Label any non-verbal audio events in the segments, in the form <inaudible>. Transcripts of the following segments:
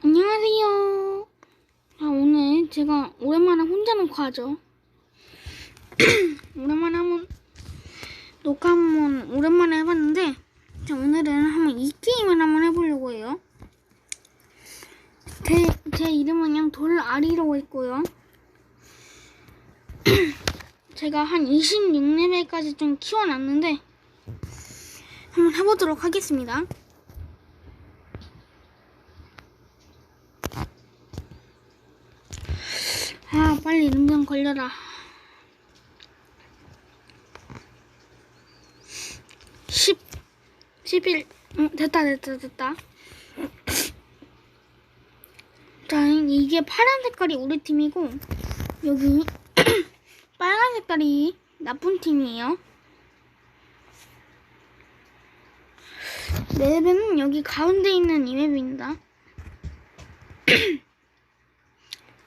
안녕하세요. 자, 오늘 제가 오랜만에 혼자 녹화하죠. <clears throat> 오랜만에 한번 녹화 한번 오랜만에 해봤는데, 자, 오늘은 한번 이 게임을 한번 해보려고 해요. 제, 제 이름은 그냥 돌아리라고 했고요. <clears throat> 제가 한 26레벨까지 좀 키워놨는데, 한번 해보도록 하겠습니다. 아, 빨리 능력 걸려라. 10, 11, 응, 됐다, 됐다, 됐다. 자, 이게 파란 색깔이 우리 팀이고, 여기 <clears throat> 빨간 색깔이 나쁜 팀이에요. 맵은 여기 가운데 있는 이 맵입니다. <clears throat>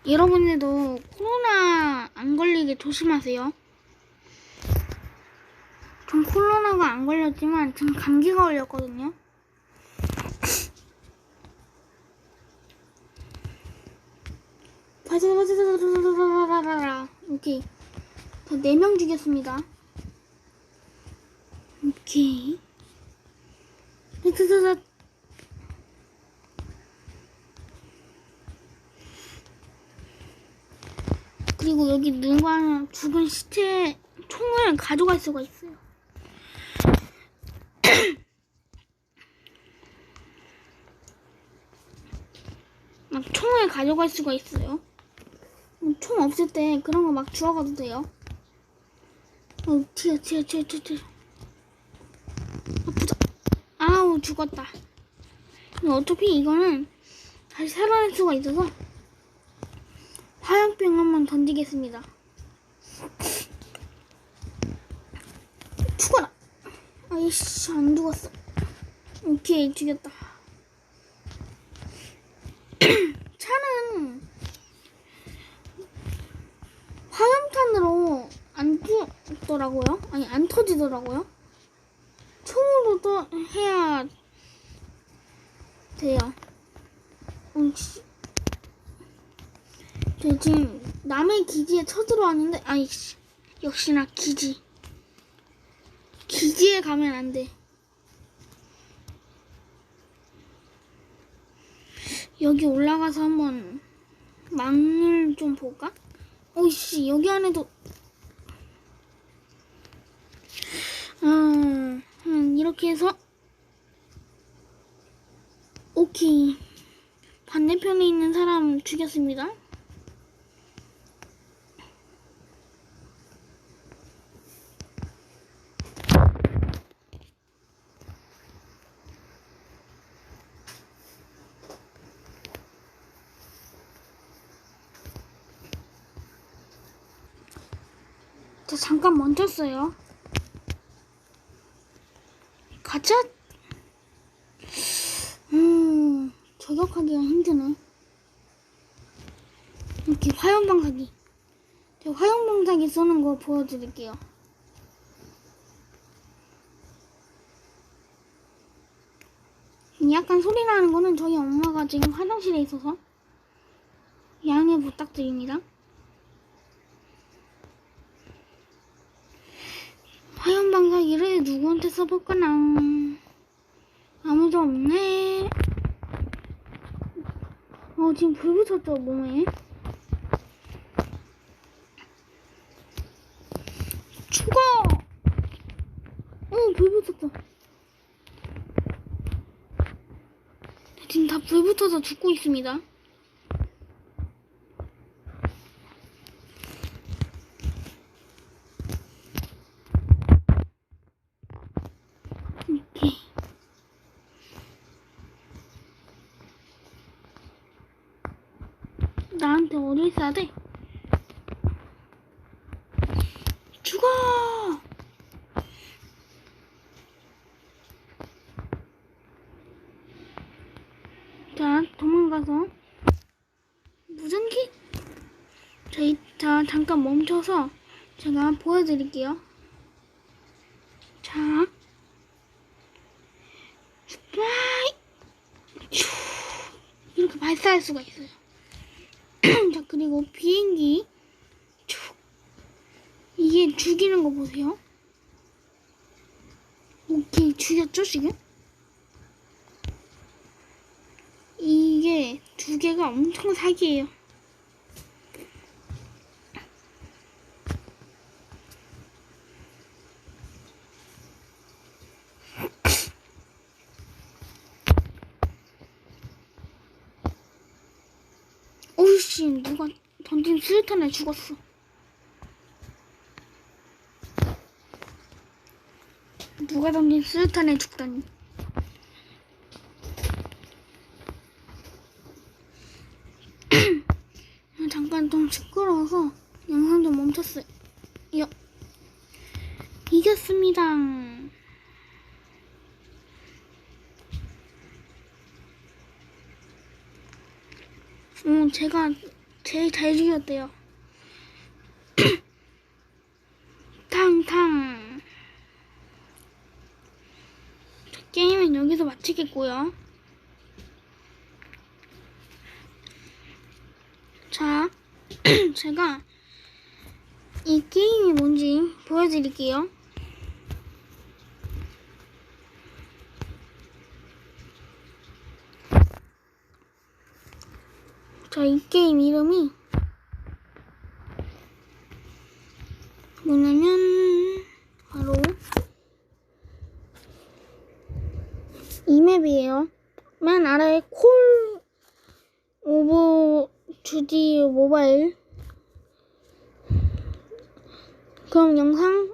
여러분들도 코로나 안 걸리게 조심하세요. 전 코로나가 안 걸렸지만 지금 감기가 걸렸거든요. 오케이. 자, 4명 죽였습니다. 오케이. 그리고 여기 누가 죽은 시체 총을 가져갈 수가 있어요. <clears throat> 막 총을 가져갈 수가 있어요. 총 없을 때 그런 거 막 주워가도 돼요. 어, 튀어, 튀어, 튀어, 튀어, 튀어. 아프다. 아우, 죽었다. 어차피 이거는 다시 살아날 수가 있어서 화염병 한번 던지겠습니다. 죽어라. 아이씨 안 죽었어. 오케이 죽였다. <clears throat> 차는 화염탄으로 안 죽더라고요. 아니 안 터지더라고요. 총으로 또 해야 돼요. 오 씨. 저 지금 남의 기지에 쳐들어왔는데 아이씨 역시나 기지 기지에 가면 안 돼. 여기 올라가서 한번 망을 좀 볼까? 오이씨 여기 안에도 아 음, 이렇게 해서 오케이 반대편에 있는 사람 죽였습니다. 저 잠깐 멈췄어요. 가자. 음, 저격하기가 힘드네. 이렇게 화염방사기. 제가 화염방사기 쏘는 거 보여드릴게요. 약간 소리 나는 거는 저희 엄마가 지금 화장실에 있어서 양해 부탁드립니다. 화염방사기를 누구한테 써볼까나. 아무도 없네. 어 지금 불 붙었죠 몸에? 죽어 어불 붙었어 지금 다 불 붙어서 죽고 있습니다 오케이. 나한테 어딜 쏴야 돼? 죽어! 자, 도망가서 무전기? 자, 이, 자, 잠깐 멈춰서 제가 보여드릴게요. 자! 이렇게 발사할 수가 있어요. 자, 그리고 비행기. 쭉. 이게 죽이는 거 보세요. 오케이, 죽였죠, 지금? 이게 두 개가 엄청 사기예요. 오씨, 누가 던진 수류탄에 죽었어. 누가 던진 수류탄에 죽다니. <clears throat> 잠깐 좀 시끄러워서 영상 좀 멈췄어요. 여, 이겼습니다. 어, 제가 제일 잘 죽였대요. <coughs> 탕탕. 자, 게임은 여기서 마치겠고요. 자, <coughs> 제가 이 게임이 뭔지 보여드릴게요. 자, 이 게임 이름이 뭐냐면 바로 이 맵이에요. 맨 아래에 콜 오브 주디 모바일 그럼 영상